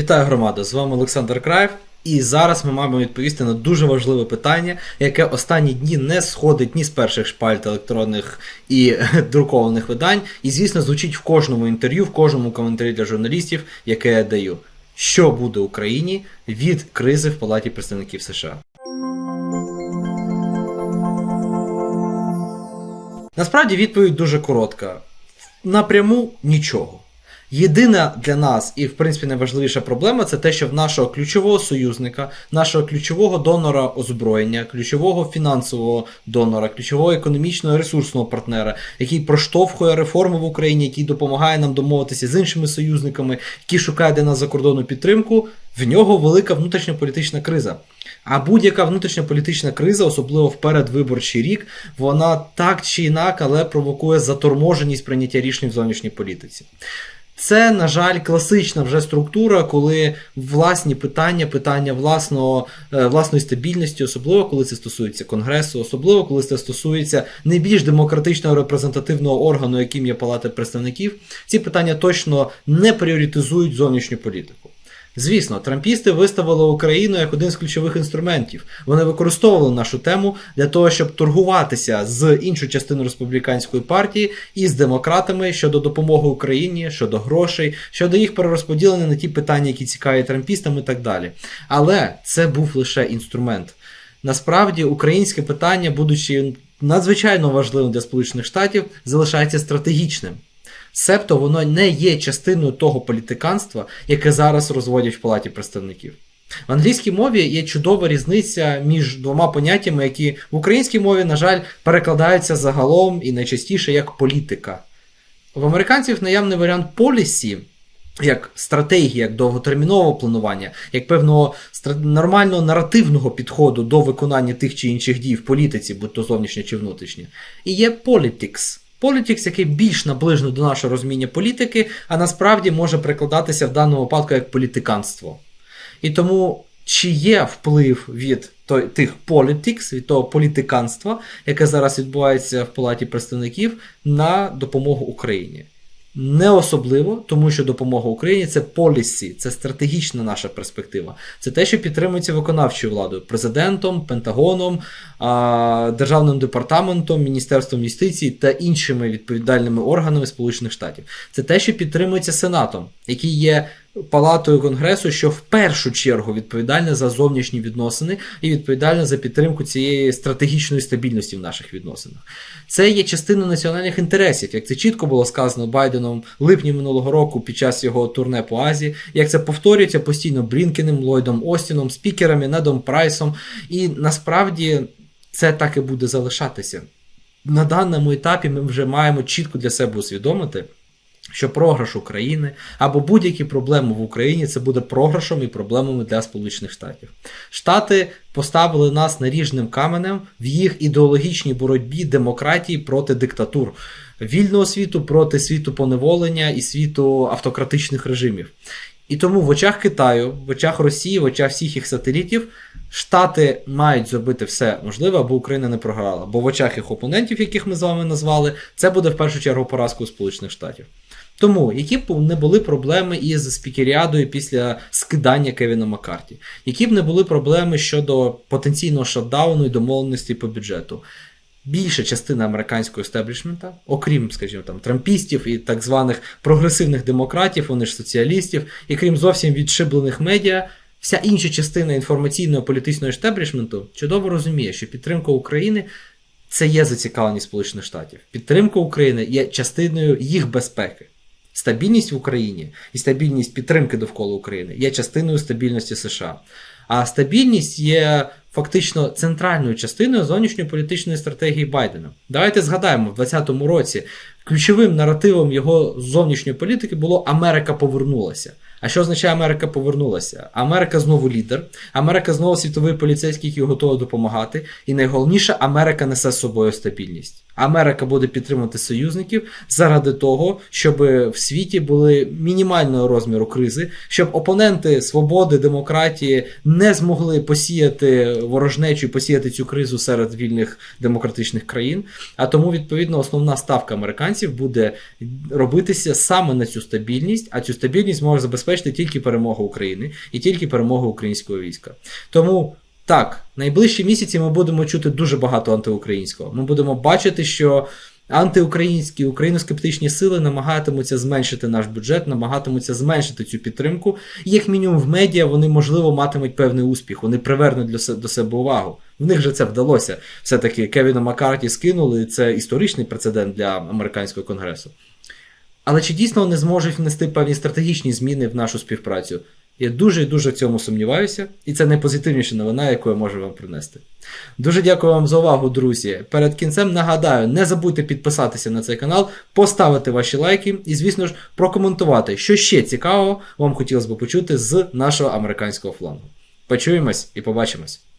Вітаю громаду! З вами Олександр Краєв. І зараз ми маємо відповісти на дуже важливе питання, яке останні дні не сходить ні з перших шпальт електронних і друкованих видань, і, звісно, звучить в кожному інтерв'ю, в кожному коментарі для журналістів, яке я даю. Що буде Україні від кризи в Палаті представників США? Насправді відповідь дуже коротка. Напряму нічого. Єдина для нас і, в принципі, найважливіша проблема це те, що в нашого ключового союзника, нашого ключового донора озброєння, ключового фінансового донора, ключового економічного ресурсного партнера, який проштовхує реформи в Україні, який допомагає нам домовитися з іншими союзниками, який шукає для нас закордонну підтримку, в нього велика внутрішньополітична криза. А будь-яка внутрішньополітична криза, особливо в передвиборчий рік, вона так чи інак, але провокує заторможеність прийняття рішень в зовнішній політиці. Це, на жаль, класична вже структура, коли власні питання, питання власного, е, власної стабільності, особливо коли це стосується конгресу, особливо коли це стосується найбільш демократичного репрезентативного органу, яким є Палата представників, ці питання точно не пріоритизують зовнішню політику. Звісно, трампісти виставили Україну як один з ключових інструментів. Вони використовували нашу тему для того, щоб торгуватися з іншою частиною республіканської партії і з демократами щодо допомоги Україні, щодо грошей, щодо їх перерозподілення на ті питання, які цікаві трампістам і так далі. Але це був лише інструмент. Насправді, українське питання, будучи надзвичайно важливим для Сполучених Штатів, залишається стратегічним. Себто воно не є частиною того політиканства, яке зараз розводять в Палаті представників. В англійській мові є чудова різниця між двома поняттями, які в українській мові, на жаль, перекладаються загалом і найчастіше як політика. В американців наявний варіант полісі, як стратегія, як довготермінового планування, як певного нормального наративного підходу до виконання тих чи інших дій в політиці, будь то зовнішнє чи внутрішнє, і є politics. Politics, який більш наближений до нашого розуміння політики, а насправді може прикладатися в даному випадку як політиканство. І тому, чи є вплив від той, тих politics, від того політиканства, яке зараз відбувається в Палаті представників, на допомогу Україні? Не особливо, тому що допомога Україні це полісі, це стратегічна наша перспектива. Це те, що підтримується виконавчою владою, президентом, Пентагоном, Державним департаментом, Міністерством юстиції та іншими відповідальними органами Сполучених Штатів. Це те, що підтримується Сенатом, який є палатою Конгресу, що в першу чергу відповідальна за зовнішні відносини і відповідальна за підтримку цієї стратегічної стабільності в наших відносинах. Це є частиною національних інтересів, як це чітко було сказано Байденом в липні минулого року під час його турне по Азії, як це повторюється постійно Брінкенем, Ллойдом Остіном, спікерами, Недом Прайсом. І насправді це так і буде залишатися. На даному етапі ми вже маємо чітко для себе усвідомити що програш України або будь-які проблеми в Україні це буде програшом і проблемами для Сполучених Штатів. Штати поставили нас наріжним каменем в їх ідеологічній боротьбі демократії проти диктатур, вільного світу проти світу поневолення і світу автократичних режимів. І тому в очах Китаю, в очах Росії, в очах всіх їх сателітів, Штати мають зробити все можливе, аби Україна не програла. Бо в очах їх опонентів, яких ми з вами назвали, це буде в першу чергу поразкою Сполучених Штатів. Тому, які б не були проблеми із спікеріадою після скидання Кевіна Маккарті, які б не були проблеми щодо потенційного шатдауну і домовленості по бюджету. Більша частина американського естеблішмента, окрім, скажімо, там трампістів і так званих прогресивних демократів, вони ж соціалістів, і крім зовсім відшиблених медіа, вся інша частина інформаційного політичного естеблішменту чудово розуміє, що підтримка України це є зацікавленість Сполучених Штатів. Підтримка України є частиною їх безпеки. Стабільність в Україні і стабільність підтримки довкола України є частиною стабільності США. А стабільність є фактично центральною частиною зовнішньополітичної стратегії Байдена. Давайте згадаємо, в 2020 році ключовим наративом його зовнішньої політики було Америка повернулася. А що означає Америка повернулася? Америка знову лідер, Америка знову світовий поліцейський, який готовий допомагати. І найголовніше, Америка несе з собою стабільність. Америка буде підтримувати союзників заради того, щоб в світі були мінімального розміру кризи, щоб опоненти свободи, демократії змогли посіяти ворожнечу, посіяти цю кризу серед вільних демократичних країн. А тому, відповідно, основна ставка американців буде робитися саме на цю стабільність, а цю стабільність може забезпечити тільки перемога України і тільки перемога українського війська. Тому. Так, найближчі місяці ми будемо чути дуже багато антиукраїнського. Ми будемо бачити, що антиукраїнські україноскептичні сили намагатимуться зменшити наш бюджет, намагатимуться зменшити цю підтримку. Як мінімум в медіа вони, можливо, матимуть певний успіх, вони привернуть до себе увагу. В них же це вдалося. Все-таки Кевіна Маккарті скинули, це історичний прецедент для американського конгресу. Але чи дійсно вони зможуть внести певні стратегічні зміни в нашу співпрацю? Я дуже і дуже в цьому сумніваюся, і це найпозитивніша новина, яку я можу вам принести. Дуже дякую вам за увагу, друзі. Перед кінцем нагадаю, не забудьте підписатися на цей канал, поставити ваші лайки і, звісно ж, прокоментувати, що ще цікавого вам хотілося б почути з нашого американського флангу. Почуємось і побачимось!